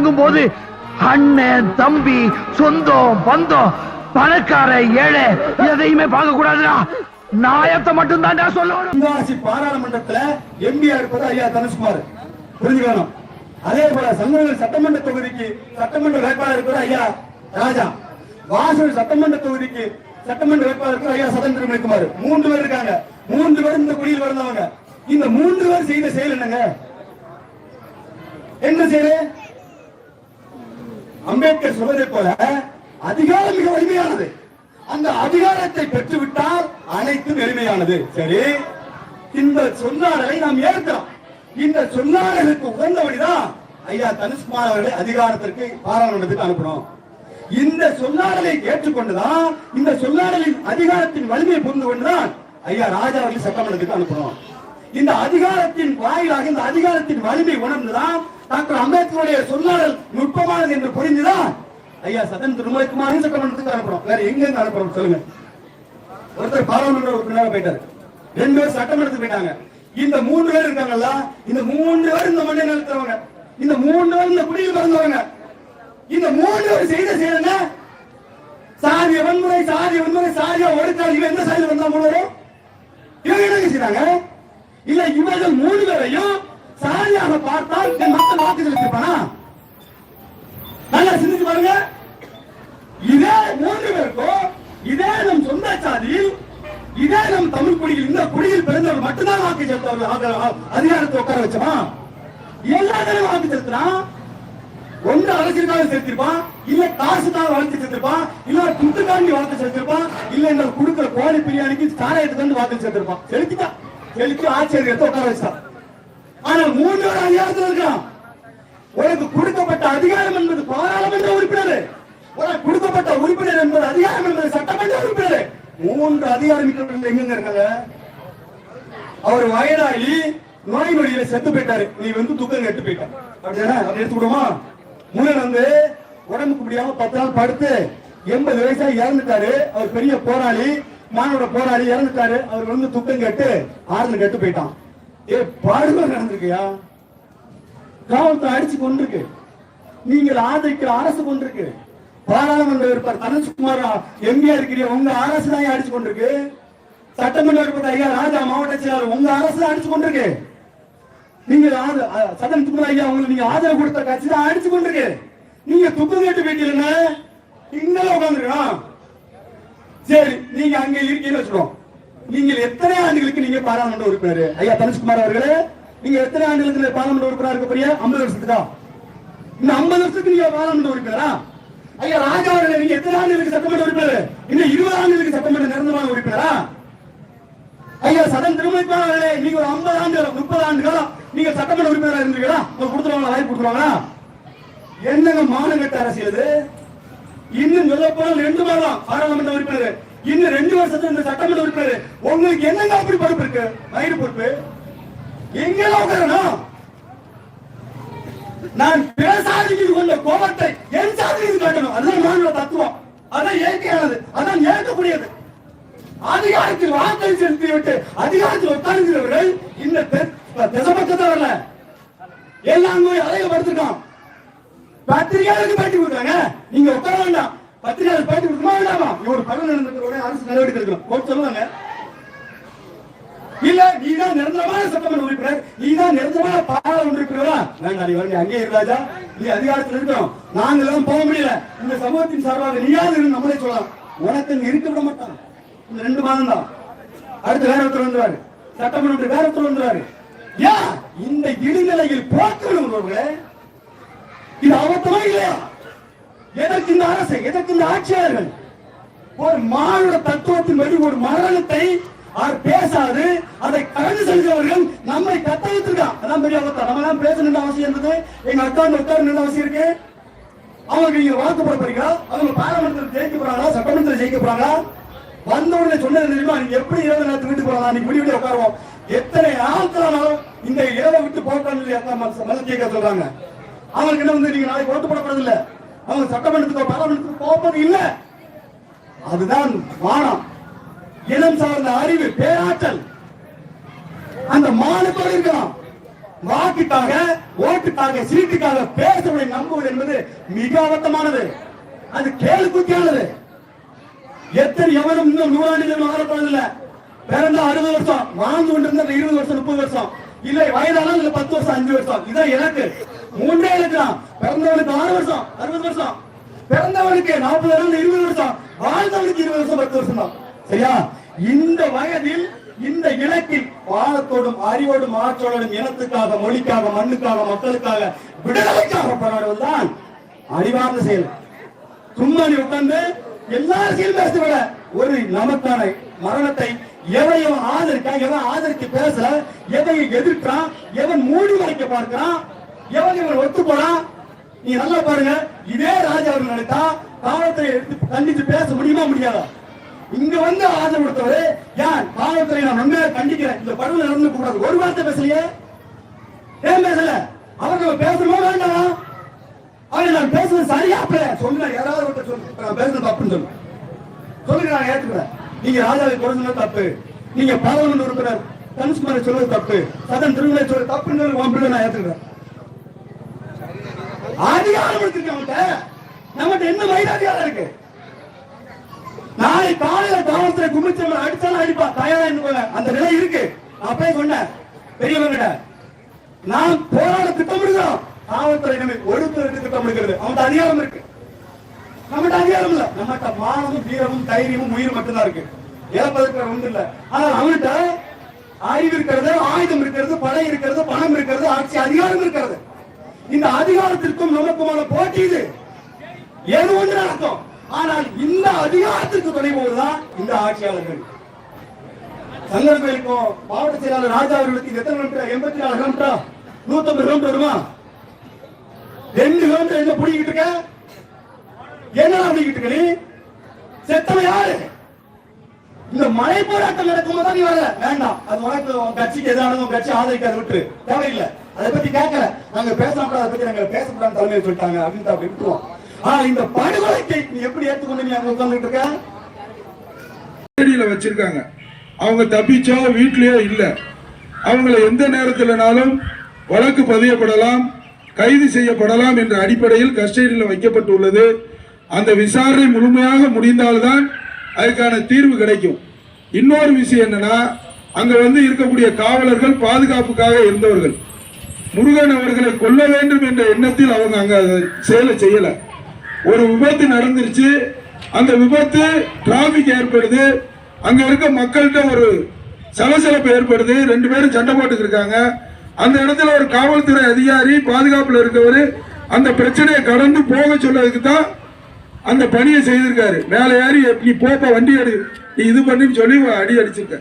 இறங்கும் போது அண்ணன் தம்பி சொந்தம் பந்தம் பணக்கார ஏழை எதையுமே பார்க்க கூடாதுடா நாயத்தை மட்டும் தான் சொல்லணும் பாராளுமன்றத்துல எம்பியா இருப்பது ஐயா தனுஷ்குமார். புரிஞ்சுக்கணும். அதே போல சங்கங்கள் சட்டமன்ற தொகுதிக்கு சட்டமன்ற வேட்பாளர் இருப்பது ஐயா ராஜா. வாசல் சட்டமன்ற தொகுதிக்கு சட்டமன்ற வேட்பாளர் இருப்பது ஐயா சதன் திருமணிக்குமார். மூன்று பேர் இருக்காங்க. மூன்று பேர் இந்த குடியில் வந்தவங்க இந்த மூன்று பேர் செய்த செயல் என்னங்க? என்ன செயல்? அம்பேத்கர் சொல்வதை போல அதிகாரம் மிக வலிமையானது. அந்த அதிகாரத்தை பெற்றுவிட்டால் அனைத்தும் எளிமையானது. சரி இந்த சொன்னாரலை நாம் ஏற்கிறோம். இந்த சொல்லாடலுக்கு உகந்தபடிதான் ஐயா தனுஷ்குமார் அவர்களை அதிகாரத்திற்கு பாராளுமன்றத்துக்கு அனுப்பணும் இந்த சொல்லாடலை ஏற்றுக்கொண்டுதான் இந்த சொல்லாடலின் அதிகாரத்தின் வலிமையை புரிந்து கொண்டுதான் ஐயா ராஜா அவர்கள் சட்டமன்றத்துக்கு அனுப்பணும் இந்த அதிகாரத்தின் வாயிலாக இந்த அதிகாரத்தின் வலிமை உணர்ந்துதான் டாக்டர் அம்பேத்கருடைய சொல்லாடல் நுட்பமானது என்று புரிந்துதான் ஐயா சதன் திருமலைக்குமாரையும் சட்டமன்றத்துக்கு அனுப்புறோம் வேற எங்க இருந்து அனுப்புறோம் சொல்லுங்க. ஒருத்தர் பாராளுமன்ற உறுப்பினராக போயிட்டாரு. ரெண்டு பேர் சட்டமன்றத்துக்கு போயிட்டாங்க. இந்த மூன்று பேர் இருக்காங்கல்ல இந்த மூன்று பேர் இந்த மண்ணை நிறுத்துறவங்க இந்த மூன்று பேர் இந்த குடியில் பிறந்தவங்க. இந்த மூன்று பேர் செய்த செய்யணுங்க சாதிய வன்முறை சாதிய வன்முறை சாதிய ஒடுக்கால் இவன் எந்த சாதியில் வந்தா முழுவதும் இவங்க என்ன செய்யறாங்க இல்ல இவர்கள் மூணு பேரையும் சாதியாக பார்த்தால் என் மக்கள் வாக்கு செலுத்திருப்பானா நல்லா சிந்திச்சு பாருங்க. இதே மூன்று பேருக்கும் இதே நம் சொந்த சாதியில் இதே நம் தமிழ் குடியில் இந்த குடியில் பிறந்தவர் மட்டும்தான் வாக்கு செலுத்தவர் அதிகாரத்தை உட்கார வச்சோமா? எல்லா தடவை வாக்கு செலுத்தினான் ஒன்று அரசியலுக்காக செலுத்திருப்பான் இல்ல காசுக்காக வளர்த்து செலுத்திருப்பான் இல்ல துட்டுக்காண்டி வளர்த்து செலுத்திருப்பான் இல்ல எங்களுக்கு கொடுக்கிற கோழி பிரியாணிக்கு சாராயத்துக்கு வந்து வாக்கு செலுத்திருப்பான் செலுத்திட்டான் செலுத்தி ஆட்சியர்கிட்ட உட்கார வச்சிட்டான் ஆனா மூன்றோட அதிகாரத்தில் இருக்கிறான் உனக்கு கொடுக்கப்பட்ட அதிகாரம் என்பது பாராளுமன்ற உறுப்பினர். உனக்கு கொடுக்கப்பட்ட உறுப்பினர் என்பது அதிகாரம் என்பது சட்டமன்ற உறுப்பினர். மூன்று அதிகாரம் எங்க இருக்காங்க? அவர் வயதாகி நோய் நொடியில செத்து போயிட்டாரு. நீ வந்து துக்கம் கெட்டு போயிட்ட அப்படின்னா அப்படி எடுத்து விடுமா? முன்னன் வந்து உடம்புக்கு முடியாம பத்து நாள் படுத்து எண்பது வயசா இறந்துட்டாரு. அவர் பெரிய போராளி மானோட போராளி இறந்துட்டாரு. அவர் வந்து துக்கம் கெட்டு ஆறுல கெட்டு போயிட்டான். ஏ பாடுகள் நடந்திருக்கியா? காவல்துறை அடிச்சு கொண்டிருக்கு நீங்கள் ஆதரிக்கிற அரசு கொண்டிருக்கு பாராளுமன்ற இருப்பார் தனுஷ்குமார் எம்பியா இருக்கிறீங்க உங்க அரசு தான் அடிச்சு கொண்டிருக்கு சட்டமன்ற உறுப்பினர் ஐயா ராஜா மாவட்ட செயலாளர் உங்க அரசு தான் அடிச்சு கொண்டிருக்கு நீங்க ஆத- சதன் ஐயா உங்களுக்கு நீங்க ஆதரவு கொடுத்த கட்சி தான் அடிச்சு கொண்டிருக்கு நீங்க துக்கம் கேட்டு போயிட்டீங்கன்னா இங்கே உட்காந்துருக்கோம் சரி நீங்க அங்க இருக்கீங்கன்னு வச்சுக்கோம் நீங்கள் எத்தனை ஆண்டுகளுக்கு நீங்க பாராளுமன்ற உறுப்பினர்? ஐயா தனுஷ்குமார் அவர்களே நீங்க எத்தனை ஆண்டுகளுக்கு பாராளுமன்ற உறுப்பினர் இருக்க போறியா ஐம்பது வருஷத்துக்கா? இந்த ஐம்பது வருஷத்துக்கு நீங்க பாராளுமன்ற உறுப்பினரா? ஐயா ராஜா அவர்களே நீங்க எத்தனை ஆண்டுகளுக்கு சட்டமன்ற உறுப்பினர்? இன்னும் இருபது ஆண்டுகளுக்கு சட்டமன்ற நிரந்தரமான உறுப்பினரா? ஐயா சதன் திருமணிப்பான் அவர்களே நீங்க ஒரு ஐம்பது ஆண்டு முப்பது ஆண்டு காலம் நீங்க சட்டமன்ற உறுப்பினரா இருந்தீங்களா உங்களுக்கு கொடுத்துருவாங்களா? வாய்ப்பு கொடுத்துருவாங்களா? என்னங்க மானங்கட்ட அரசியல் இது? இன்னும் சொல்ல போனால் ரெண்டு மாதம் பாராளுமன்ற உறுப்பினர். இன்னும் ரெண்டு வருஷத்துல இந்த சட்டமன்ற உறுப்பினர். உங்களுக்கு என்னங்க அப்படி பொறுப்பு இருக்கு? வயிறு பொறுப்பு. எங்கெல்லாம் உட்காரணும் நான் பிற கொண்ட கோபத்தை என் சாதிக்கு காட்டணும். அதுதான் மாநில தத்துவம். அதான் இயற்கையானது. அதான் ஏற்கக்கூடியது. அதிகாரத்தில் வார்த்தை செலுத்தி விட்டு அதிகாரத்தில் உட்கார்ந்தவர்கள் இந்த திசப்பக்கத்தை வரல. எல்லாம் போய் அலைய படுத்திருக்கோம் பத்திரிகையாளருக்கு பேட்டி கொடுக்குறாங்க. நீங்க உட்கார வேண்டாம். பத்திரிகையாளர் பேட்டி கொடுக்குமா வேண்டாமா? இவரு பதவி நடந்துக்கிற உடனே அரசு நடவடிக்கை எடுக்கணும். கோர்ட் சொல்லுவாங்க. இல்ல நீதான் நிரந்தரமான சட்டமன்ற உறுப்பினர். நீதான் நிரந்தரமான பாராளுமன்ற உறுப்பினரா? வேண்டாம் நீ வரணும். அங்கே இரு நீ அதிகாரத்தில் இருக்கணும். நாங்க எல்லாம் போக முடியல. இந்த சமூகத்தின் சார்பாக நீயாவது இருந்து நம்மளே சொல்லலாம். உனக்கு இங்க இருக்க விட மாட்டான். இந்த ரெண்டு மாதம் தான். அடுத்து வேற ஒருத்தர் வந்துருவாரு. சட்டமன்ற வேற ஒருத்தர் வந்துருவாரு. ஏன் இந்த போக்கணும் போக்குவரவுகளே இது அவத்தமா இல்லையா? எதற்கு இந்த அரசு எதற்கு இந்த ஆட்சியாளர்கள்? ஒரு மானுட தத்துவத்தின் வழி ஒரு மரணத்தை அவர் பேசாது அதை கடந்து செல்கிறவர்கள் நம்மை கத்தவித்திருக்கான் அதான் பெரிய அவத்தம் நம்ம எல்லாம் பேசணும்னு அவசியம் இருந்தது எங்க அக்கா உட்காரணும்னு அவசியம் இருக்கு. அவங்க நீங்க வாக்கு போட போறீங்களா? அவங்க பாராளுமன்றத்தில் ஜெயிக்க போறாங்களா? சட்டமன்றத்தில் ஜெயிக்க போறாங்களா? வந்த உடனே சொன்னது தெரியுமா? நீங்க எப்படி இரவு நேரத்துக்கு வீட்டு போகலாம் நீங்க முடிவு உட்காருவோம். எத்தனை ஆட்களானாலும் இந்த இரவை விட்டு போட்டாங்க மத கேட்க சொல்றாங்க. அவங்களுக்கு என்ன வந்து நீங்க நாளைக்கு ஓட்டு போடப்படுறது இல்ல அவங்க சட்டமன்றத்துக்கோ பாராளுமன்றத்துக்கு போவது இல்ல. அதுதான் வானம் இனம் சார்ந்த அறிவு பேராற்றல். அந்த மானத்தோடு இருக்கலாம் வாக்குக்காக ஓட்டுக்காக சீட்டுக்காக பேசுவதை நம்புவது என்பது மிக அபத்தமானது. அது கேள்வி குத்தியானது. எத்தனை எவரும் இன்னும் நூறாண்டுகள் வாழப்படுறதில்ல பிறந்த அறுபது வருஷம் வாழ்ந்து கொண்டிருந்த இருபது வருஷம் முப்பது வருஷம். இல்லை வயதான இல்ல பத்து வருஷம் அஞ்சு வருஷம். இதான் எனக்கு. மூன்றே இலக்கு பிறந்தவனுக்கு ஆறு வருஷம் அறுபது வருஷம். பிறந்தவனுக்கு நாற்பது வருஷம் இருபது வருஷம். வாழ்ந்தவனுக்கு இருபது வருஷம் பத்து வருஷம் தான். சரியா? இந்த வயதில் இந்த இலக்கில் வாழத்தோடும் அறிவோடும் ஆற்றலோடும் இனத்துக்காக மொழிக்காக மண்ணுக்காக மக்களுக்காக விடுதலைக்காக போராடுவதுதான் அறிவார்ந்த செயல். சும்மா நீ உட்கார்ந்து எல்லா செயலும் பேச விட ஒரு நமக்கான மரணத்தை எவன் எவன் ஆதரிக்கான் எவன் ஆதரிக்க பேச எவன் எதிர்க்கிறான் எவன் மூடி மறைக்க பார்க்கிறான் எவன் இவன் ஒத்து போனா? நீ நல்லா பாருங்க. இதே ராஜா அவர்கள் நினைத்தா காவல்துறை எடுத்து கண்டித்து பேச முடியுமா முடியாதா? இங்க வந்து ஆதரவு கொடுத்தவரு ஏன் காவல்துறை நான் உண்மையாக கண்டிக்கிறேன். இந்த படகுல நடந்து கூடாது ஒரு வார்த்தை பேசலையே? ஏன் பேசல? அவர்கள் பேசணுமோ வேண்டாமா? அவரை நான் பேசுறது சரியா? அப்ப சொல்லுங்க யாராவது ஒருத்தர் சொல்லு நான் பேசுறது தப்புன்னு சொல்லு சொல்லுங்க நான் ஏற்றுக்கிறேன் நீங்க ராஜாவை குறைஞ்சது தப்பு. நீங்க பாராளுமன்ற உறுப்பினர் தனுஷ்குமாரை சொல்றது தப்பு. சதன் திருமலை சொல்றது தப்புன்னு உங்களுக்கு நான் ஏற்றுக்கிறேன் அதிகாரம் இருக்கு நம்மகிட்ட நம்மகிட்ட என்ன வைராதிகாரம் இருக்கு? நாளை காலையில காவல்துறை குமிச்சவங்க அடிச்சாலும் அடிப்பா. தயாரா என்ன அந்த நிலை இருக்கு. அப்பயே சொன்ன பெரியவங்கிட்ட நாம் போராட திட்டமிடுகிறோம். காவல்துறை நம்மை ஒடுப்பதற்கு திட்டமிடுகிறது. அவன்கிட்ட அதிகாரம் இருக்கு. நம்மகிட்ட அதிகாரம் இல்ல. நம்மகிட்ட மானமும் வீரமும் தைரியமும் உயிர் மட்டும்தான் இருக்கு. இழப்பதற்கு வேற ஒண்ணும் இல்ல. ஆனா அவன்கிட்ட அறிவு இருக்கிறது ஆயுதம் இருக்கிறது படை இருக்கிறது பணம் இருக்கிறது ஆட்சி அதிகாரம் இருக்கிறது. இந்த அதிகாரத்திற்கும் நமக்குமான போட்டி இது. ஏதோ ஒன்று நடக்கும். ஆனால் இந்த அதிகாரத்திற்கு துணை போவதுதான் இந்த ஆட்சியாளர்கள். சங்கர் கோயிலுக்கும் மாவட்ட செயலாளர் ராஜா அவர்களுக்கு எத்தனை கிலோமீட்டர்? எண்பத்தி நாலு கிலோமீட்டர்? நூத்தம்பது கிலோமீட்டர் வருமா? ரெண்டு கிலோமீட்டர் என்ன பிடிக்கிட்டு இருக்க? என்ன பிடிக்கிட்டு இருக்க நீ? செத்தவன் யாரு? இந்த மலை போராட்டம் நடக்கும்போது நீ வர. வேண்டாம். அது உனக்கு உன் கட்சிக்கு எதானது கட்சி ஆதரிக்காத விட்டு தேவையில்லை. அதை பத்தி கேட்கல. நாங்க பேசலாம் அதை பத்தி நாங்க பேசக்கூடாது தலைமையை சொல்லிட்டாங்க. அப்படின்னு அப்படி விட்டுருவோம். ஆனா இந்த படுகொலைக்கு நீ எப்படி ஏற்றுக்கொண்டு நீ அங்க உட்கார்ந்துட்டு இருக்க? வச்சிருக்காங்க. அவங்க தப்பிச்சோ வீட்லயோ இல்ல. அவங்கள எந்த நேரத்திலனாலும் வழக்கு பதியப்படலாம் கைது செய்யப்படலாம் என்ற அடிப்படையில் கஸ்டடியில் வைக்கப்பட்டுள்ளது. அந்த விசாரணை முழுமையாக முடிந்தால்தான் அதுக்கான தீர்வு கிடைக்கும். இன்னொரு விஷயம் என்னன்னா அங்க வந்து இருக்கக்கூடிய காவலர்கள் பாதுகாப்புக்காக இருந்தவர்கள். முருகன் அவர்களை கொல்ல வேண்டும் என்ற எண்ணத்தில் அவங்க அங்க அதை செயலை செய்யல. ஒரு விபத்து நடந்துருச்சு. அந்த விபத்து டிராபிக் ஏற்படுது. அங்க இருக்க மக்கள்கிட்ட ஒரு சலசலப்பு ஏற்படுது. ரெண்டு பேரும் சண்டை போட்டுக்கு இருக்காங்க. அந்த இடத்துல ஒரு காவல்துறை அதிகாரி பாதுகாப்புல இருக்கவர் அந்த பிரச்சனையை கடந்து போக சொல்லதுக்கு தான் அந்த பணியை செய்திருக்காரு. மேலே ஏறி நீ போப்பா வண்டி எடு. நீ இது பண்ணின்னு சொல்லி அடி அடிச்சிருக்க